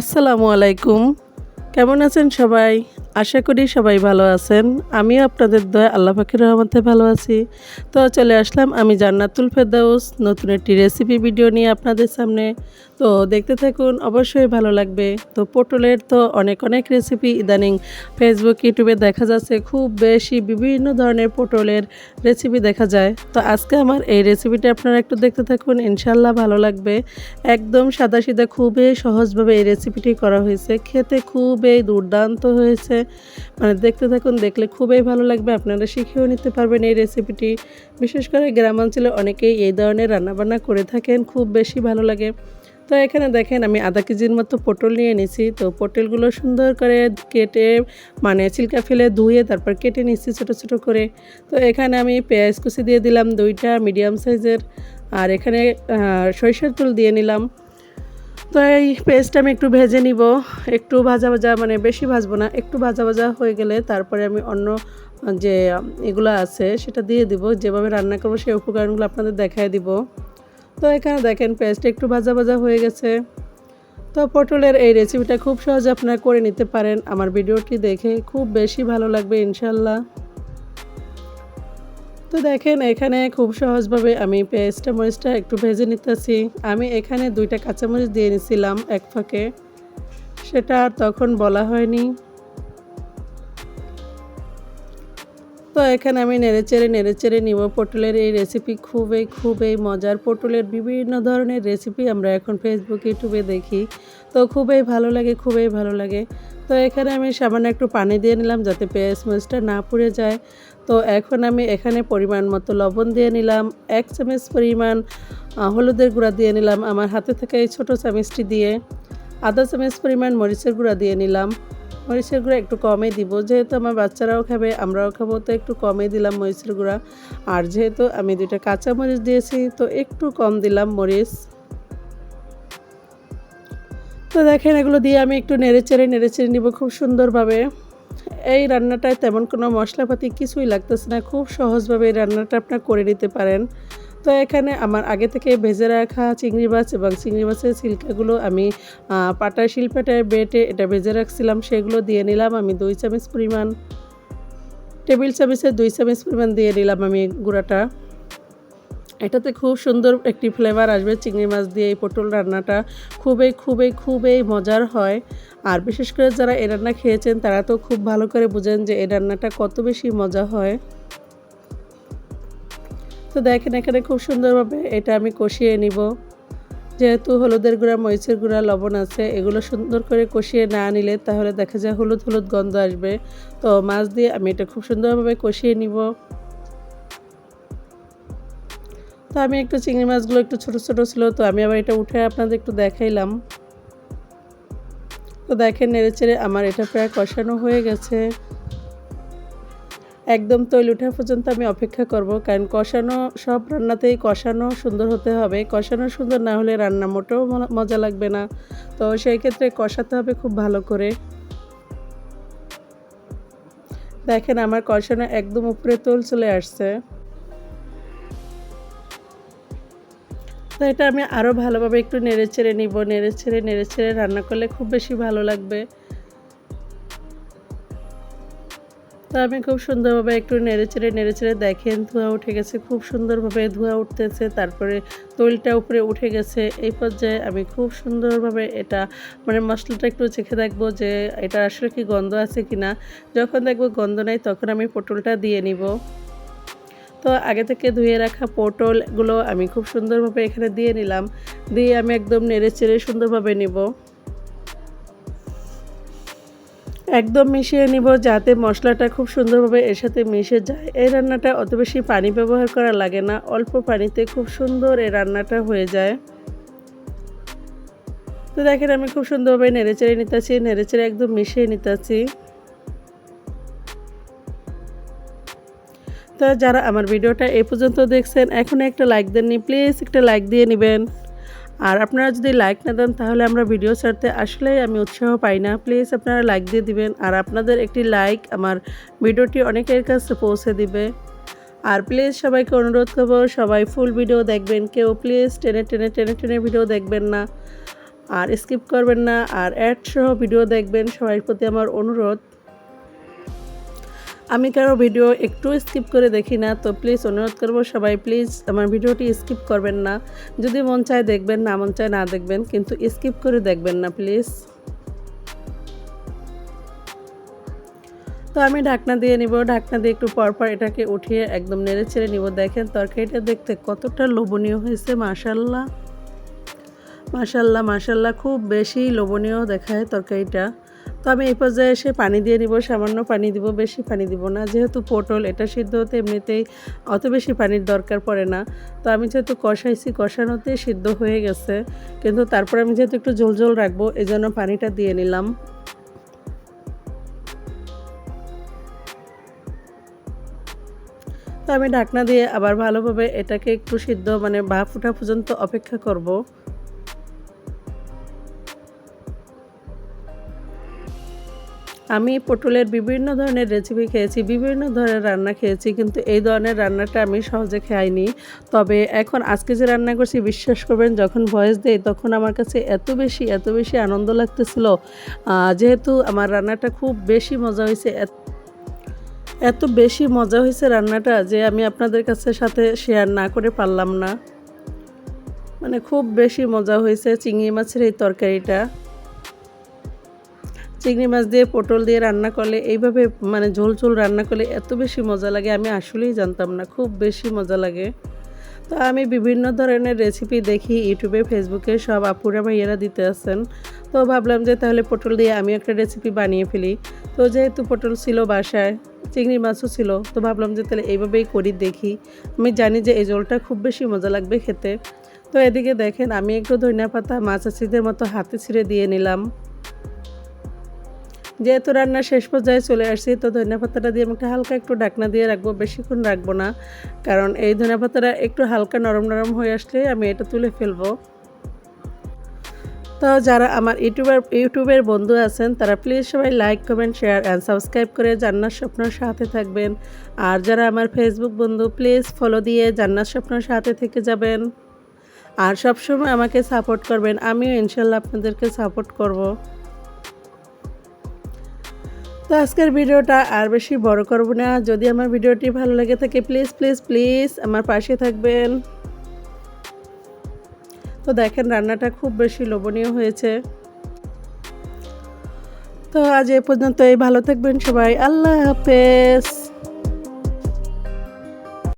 আসসালামু আলাইকুম। কেমন আছেন সবাই? আশা করি সবাই ভালো আছেন। আমিও আপনাদের দয়া, আল্লাহ পাখির রহমতে ভালো আছি। তো চলে আসলাম আমি জান্নাতুল ফেদাউস নতুন একটি রেসিপি ভিডিও নিয়ে আপনাদের সামনে। তো দেখতে থাকুন, অবশ্যই ভালো লাগবে। তো পটলের তো অনেক অনেক রেসিপি ইদানিং ফেসবুক ইউটিউবে দেখা যাচ্ছে, খুব বেশি বিভিন্ন ধরনের পটলের রেসিপি দেখা যায়। তো আজকে আমার এই রেসিপিটা আপনারা একটু দেখতে থাকুন ইনশাল্লাহ ভালো লাগবে। একদম সাদা সিধা খুবই সহজভাবে এই রেসিপিটি করা হয়েছে। খেতে খুবই দুর্দান্ত হয়েছে। মানে দেখতে থাকুন, দেখলে খুবই ভালো লাগবে। আপনারা শিখেও নিতে পারবেন এই রেসিপিটি বিশেষ করে গ্রামাঞ্চলে অনেকেই এই ধরনের রান্নাবান্না করে থাকেন, খুব বেশি ভালো লাগে। তো এখানে দেখেন আমি আধা কেজির মতো পটল নিয়ে নিছি। তো পটলগুলো সুন্দর করে কেটে মানে চিলকা ফেলে ধুয়ে তারপর কেটে নিচ্ছি ছোটো ছোটো করে। তো এখানে আমি পেঁয়াজ কুচি দিয়ে দিলাম দুইটা, মিডিয়াম সাইজের। আর এখানে সরিষার তেল দিয়ে নিলাম। তো এই পেস্টটা আমি একটু ভেজে নিব। একটু ভাজা ভাজা মানে বেশি ভাজবো না, একটু ভাজা ভাজা হয়ে গেলে তারপরে আমি অন্য যে এগুলো আছে সেটা দিয়ে দিব। যেভাবে রান্না করব সেই উপকরণগুলো আপনাদের দেখায় দিব। তো এখানে দেখেন পেস্টটা একটু ভাজা ভাজা হয়ে গেছে। তো পটলের এই রেসিপিটা খুব সহজে আপনারা করে নিতে পারেন। আমার ভিডিওটি দেখে খুব বেশি ভালো লাগবে ইনশাল্লাহ তো দেখেন এখানে খুব সহজভাবে আমি পেঁয়াজটা মরিচটা একটু ভেজে নিতেছি। আমি এখানে দুইটা কাঁচামরিচ দিয়ে নিছিলাম এক ফাঁকে। সেটা তখন বলা হয়নি। তো এখানে আমি নেড়েচেড়ে নেড়েচেড়ে নিব। পটলের এই রেসিপি খুবই খুবই মজার। পটলের বিভিন্ন ধরনের রেসিপি আমরা এখন ফেসবুক ইউটিউবে দেখি। তো খুবই ভালো লাগে, খুবই ভালো লাগে। তো এখানে আমি সামান্য একটু পানি দিয়ে নিলাম যাতে পেঁয়াজ মাছটা না পুড়ে যায়। তো এখন আমি এখানে পরিমাণ মতো লবণ দিয়ে নিলাম, এক চামচ পরিমাণ হলুদের গুঁড়া দিয়ে নিলাম আমার হাতে থাকা এই ছোটো চামচটি দিয়ে। আধা চামচ পরিমাণ মরিচের গুঁড়া দিয়ে নিলাম। মরিচের গুঁড়া একটু কমই দিব। যেহেতু আমার বাচ্চারাও খাবে, আমরাও খাব, তো একটু কমই দিলাম মরিচের গুঁড়া। আর যেহেতু আমি দুইটা কাঁচা মরিচ দিয়েছি, তো একটু কম দিলাম মরিচ। তো দেখেন, এগুলো দিয়ে আমি একটু নেড়ে চেড়ে নেড়ে চেড়ে নিব খুব সুন্দরভাবে। এই রান্নাটায় তেমন কোনো মশলাপাতি কিছুই লাগতেছে না। খুব সহজভাবে এই রান্নাটা আপনার করে নিতে পারেন। তো এখানে আমার আগে থেকে ভেজে রাখা চিংড়ি মাছ এবং চিংড়ি মাছের ছিলকাগুলো আমি আহ, পাটা শিলপাটায় বেটে এটা ভেজে রাখছিলাম সেগুলো দিয়ে নিলাম আমি দুই চামচ পরিমাণ টেবিল চামচের দুই চামচ পরিমাণ দিয়ে নিলাম আমি গুঁড়াটা। এটাতে খুব সুন্দর একটি ফ্লেভার আসবে চিংড়ি মাছ দিয়ে এই পটল রান্নাটা খুবই খুবই খুবই মজার হয়। আর বিশেষ করে যারা এই রান্না খেয়েছেন তারা তো খুব ভালো করে বুঝেন যে এই রান্নাটা কত বেশি মজা হয়। তো দেখেন এখানে খুব সুন্দরভাবে এটা আমি কষিয়ে নিব। যেহেতু হলুদের গুঁড়া, মরিচের গুঁড়া, লবণ আছে, এগুলো সুন্দর করে কষিয়ে না নিলে তাহলে দেখা যায় হলুদ হলুদ গন্ধ আসবে। তো মাছ দিয়ে আমি এটা খুব সুন্দরভাবে কষিয়ে নিব। তো আমি একটু চিংড়ি মাছগুলো একটু ছোটো ছোটো ছিল, তো আমি আবার এটা উঠে আপনাদের একটু দেখাইলাম। তো দেখেন নেড়ে চেড়ে আমার এটা প্রায় কষানো হয়ে গেছে। একদম তৈল ওঠা পর্যন্ত আমি অপেক্ষা করব, কারণ কষানো, সব রান্নাতেই কষানো সুন্দর হতে হবে। কষানো সুন্দর না হলে রান্না মোটেও মজা লাগবে না। তো সেই ক্ষেত্রে কষাতে হবে খুব ভালো করে। দেখেন আমার কষানো একদম উপরে তোল চলে আসছে। তো এটা আমি আরও ভালোভাবে একটু নেড়ে চেড়ে নিব। নেড়ে ছেড়ে নেড়ে ছেড়ে রান্না করলে খুব বেশি ভালো লাগবে। তো আমি খুব সুন্দরভাবে একটু নেড়ে চেড়ে নেড়ে চেড়ে দেখেন, ধোঁয়া উঠে গেছে, খুব সুন্দরভাবে ধোঁয়া উঠতেছে, তারপরে তৈলটা উপরে উঠে গেছে। এই পর্যায়ে আমি খুব সুন্দরভাবে এটা মানে মশলাটা একটু চেখে দেখব যে এটা আসলে কি গন্ধ আছে কি না যখন দেখব গন্ধ নেই, তখন আমি পটলটা দিয়ে নিব। তো আগে থেকে ধুয়ে রাখা পটলগুলো আমি খুব সুন্দরভাবে এখানে দিয়ে নিলাম। দিয়ে আমি একদম নেড়ে চেড়ে সুন্দরভাবে নিব। একদম মিশিয়ে নিব যাতে মশলাটা খুব সুন্দরভাবে এর সাথে মিশে যায়। এই রান্নাটা অত বেশি পানি ব্যবহার করা লাগে না, অল্প পানিতে খুব সুন্দর এই রান্নাটা হয়ে যায়। তো দেখেন আমি খুব সুন্দরভাবে নেড়ে চেড়ে নিতেছি নেড়ে চেড়ে একদম মিশিয়ে নিতেছি। তো যারা আমার ভিডিওটা এ পর্যন্ত দেখছেন এখন একটা লাইক দেননি, প্লিজ একটা লাইক দিয়ে নেবেন। আর আপনারা যদি লাইক না দেন, তাহলে আমরা ভিডিও ছাড়তে আসলেই আমি উৎসাহ পাই না। প্লিজ আপনারা লাইক দিয়ে দিবেন, আর আপনাদের একটি লাইক আমার ভিডিওটি অনেকের কাছে পৌঁছে দিবে। আর প্লিজ সবাইকে অনুরোধ করব, সবাই ফুল ভিডিও দেখবেন, কেউ প্লিজ টেনে টেনে টেনে টেনে ভিডিও দেখবেন না। আর স্কিপ করবেন না, আর অ্যাড সহ ভিডিও দেখবেন সবার প্রতি আমার অনুরোধ। আমি কারও ভিডিও একটু স্কিপ করে দেখি না, তো প্লিজ অনুরোধ করব সবাই প্লিজ আমার ভিডিওটি স্কিপ করবেন না। যদি মন চায় দেখবেন, না মন চায় না দেখবেন, কিন্তু স্কিপ করে দেখবেন না প্লিজ তো আমি ঢাকনা দিয়ে নিব, ঢাকনা দিয়ে একটু পরপর এটাকে উঠিয়ে একদম নেড়ে ছেড়ে নিব। দেখেন তরকারিটা দেখতে কতটা লোভনীয় হয়েছে মাশাল্লাহ মাশাল্লাহ মাশাল্লাহ খুব বেশি লোভনীয় দেখায় তরকারিটা। তো আমি এই পর্যায়ে এসে পানি দিয়ে নিব সামান্য পানি দিব, বেশি পানি দিব না। যেহেতু পটল এটা সিদ্ধ হতে এমনিতেই অত বেশি পানির দরকার পড়ে না। তো আমি যেহেতু কষাইছি, কষানোতে সিদ্ধ হয়ে গেছে। কিন্তু তারপর আমি যেহেতু একটু ঝোল ঝোল রাখব এই জন্য পানিটা দিয়ে নিলাম। তো আমি ঢাকনা দিয়ে আবার ভালোভাবে এটাকে একটু সিদ্ধ মানে ভাপ ফুটা পর্যন্ত অপেক্ষা করব। আমি পটলের বিভিন্ন ধরনের রেসিপি খেয়েছি, বিভিন্ন ধরনের রান্না খেয়েছি, কিন্তু এই ধরনের রান্নাটা আমি সহজে খাইনি। তবে এখন আজকে যে রান্না করছি, বিশ্বাস করবেন, যখন ভয়েস দেই, তখন আমার কাছে এত বেশি এত বেশি আনন্দ লাগতেছিল। যেহেতু আমার রান্নাটা খুব বেশি মজা হয়েছে এত বেশি মজা হয়েছে রান্নাটা যে আমি আপনাদের কাছে সাথে শেয়ার না করে পারলাম না। মানে খুব বেশি মজা হয়েছে চিংড়ি মাছের এই তরকারিটা। চিংড়ি মাছ দিয়ে পটল দিয়ে রান্না করলে, এইভাবে মানে ঝোল ঝোল রান্না করলে এত বেশি মজা লাগে, আমি আসলেই জানতাম না, খুব বেশি মজা লাগে। তো আমি বিভিন্ন ধরনের রেসিপি দেখি ইউটিউবে, ফেসবুকে, সব আপুরা ভাইয়েরা দিতে আসেন। তো ভাবলাম যে তাহলে পটল দিয়ে আমি একটা রেসিপি বানিয়ে ফেলি। তো যেহেতু পটল ছিল বাসায়, চিংড়ি মাছও ছিল, তো ভাবলাম যে তাহলে এইভাবেই করি, দেখি। আমি জানি যে এই জলটা খুব বেশি মজা লাগবে খেতে। তো এদিকে দেখেন, আমি একটু ধনিয়া পাতা মাছ আছিদের মতো হাতে ছিঁড়ে দিয়ে নিলাম। যেহেতু রান্না শেষ পর্যায়ে চলে আসছি, তো ধনিয়া পাতাটা দিয়ে আমাকে হালকা একটু ডাকনা দিয়ে রাখব, বেশিক্ষণ রাখব না। কারণ এই ধনিয়া পাতাটা একটু হালকা নরম নরম হয়ে আসলে আমি এটা তুলে ফেলব। তো যারা আমার ইউটিউবার, ইউটিউবের বন্ধু আছেন, তারা প্লিজ সবাই like comment share and subscribe করে জান্নার স্বপ্নর সাথে থাকবেন। আর যারা আমার ফেসবুক বন্ধু প্লিজ ফলো দিয়ে জান্নার স্বপ্নর সাথে থেকে যাবেন। আর সবসময় আমাকে সাপোর্ট করবেন, আমিও ইনশাল্লাহ আপনাদেরকে সাপোর্ট করব। তো আজকের ভিডিওটা আর বেশি বড় করব না। যদি আমার ভিডিওটি ভালো লেগে থাকে প্লিজ প্লিজ প্লিজ আমার পাশে থাকবেন। তো দেখেন, রান্নাটা খুব বেশি লোভনীয় হয়েছে। তো আজ এ পর্যন্ত এই ভালো থাকবেন সবাই। আল্লাহ হাফেজ।